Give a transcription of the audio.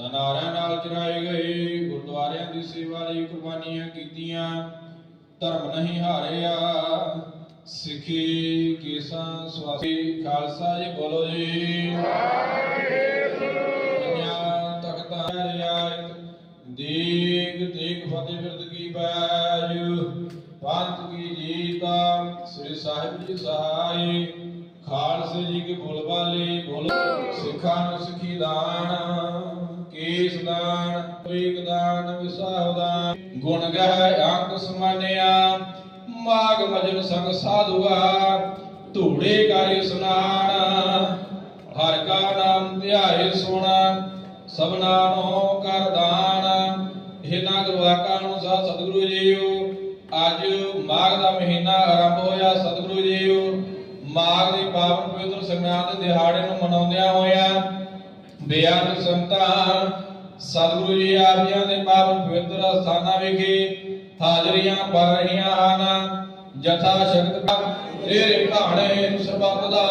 ਤਨਾਰਿਆਂ ਨਾਲ ਚਰਾਏ ਗਏ ਗੁਰਦੁਆਰਿਆਂ ਦੀ ਸੇਵਾ ਲਈ ਕੁਰਬਾਨੀਆਂ ਕੀਤੀਆਂ। ਧਰਮ ਨਹੀਂ ਹਾਰਿਆ, ਸਿੱਖੀ ਕੇਸਾਂ ਸਵਾਸੀ, ਖਾਲਸਾ ਜੀ ਬੋਲੋ ਜੀ। ਪੰਜਾਂ ਤਖਤਾਂ ਰਿਆਇਤ ਦੇਗ ਦੇਗ ਫਤਿਹ ਬਿਰਦ ਕੀ ਬਾਜ ਪੰਥ ਕੀ ਜੀਤਾ ਸ੍ਰੀ ਸਾਹਿਬ ਜੀ ਸਹਾਈ, ਖਾਲਸੇ ਜੀ ਕੇ ਬੋਲ ਬਾਲੇ। ਸਿੱਖਾਂ ਨੂੰ ਸਿੱਖੀ ਦਾਨ। ਕੇਸ ਦਾਨ ਏਕ ਦਾਨ, ਵਿਸਾਹ ਦਾਨ। ਗੁਣ ਗਹਿ ਅੰਕ ਸਮਾਨਿਆ, ਮਾਗ ਮਜਨ ਸੰਗ ਸਾਧੂਆ। ਧੂੜੇ ਕਰੇ ਇਸਨਾਨ ਹਰ ਕਾ ਨਾਮ ਧਿਆਏ ਸੋਣਾ ਸਭਨਾ ਨੂੰ ਕਰ ਦਾਨ। ਇਹਨਾਂ ਗੁਰਵਾਕਾਂ ਨੂੰ ਸਾ ਸਤਿਗੁਰੂ ਜੀਓ। ਅੱਜ ਮਾਘ ਦਾ ਮਹੀਨਾ ਆਰੰਭ ਹੋਇਆ ਸਤਿਗੁਰੂ ਜੀਓ। ਮਾਘ ਦੇ ਪਾਵਨ ਪਵਿੱਤਰ ਸੰਗਰਾਂਦ ਦਿਹਾੜੇ ਨੂੰ ਮਨਾਉਂਦਿਆਂ ਹੋਇਆ ਬੇਅੰਤ ਸੰਤਾਂ ਸਤਿਗੁਰੂ ਜੀ ਆਪ ਜੀ ਦੇ ਪਾਵਨ ਪਵਿੱਤਰ ਅਸਥਾਨਾਂ ਵਿਖੇ ਹਾਜ਼ਰੀਆਂ ਭਰ ਰਹੀਆਂ ਹਨ। ਜਥਾ ਸ਼ਕਤ ਤੇਰੇ ਭਾਣੇ ਸਰਬੱਤ ਦਾ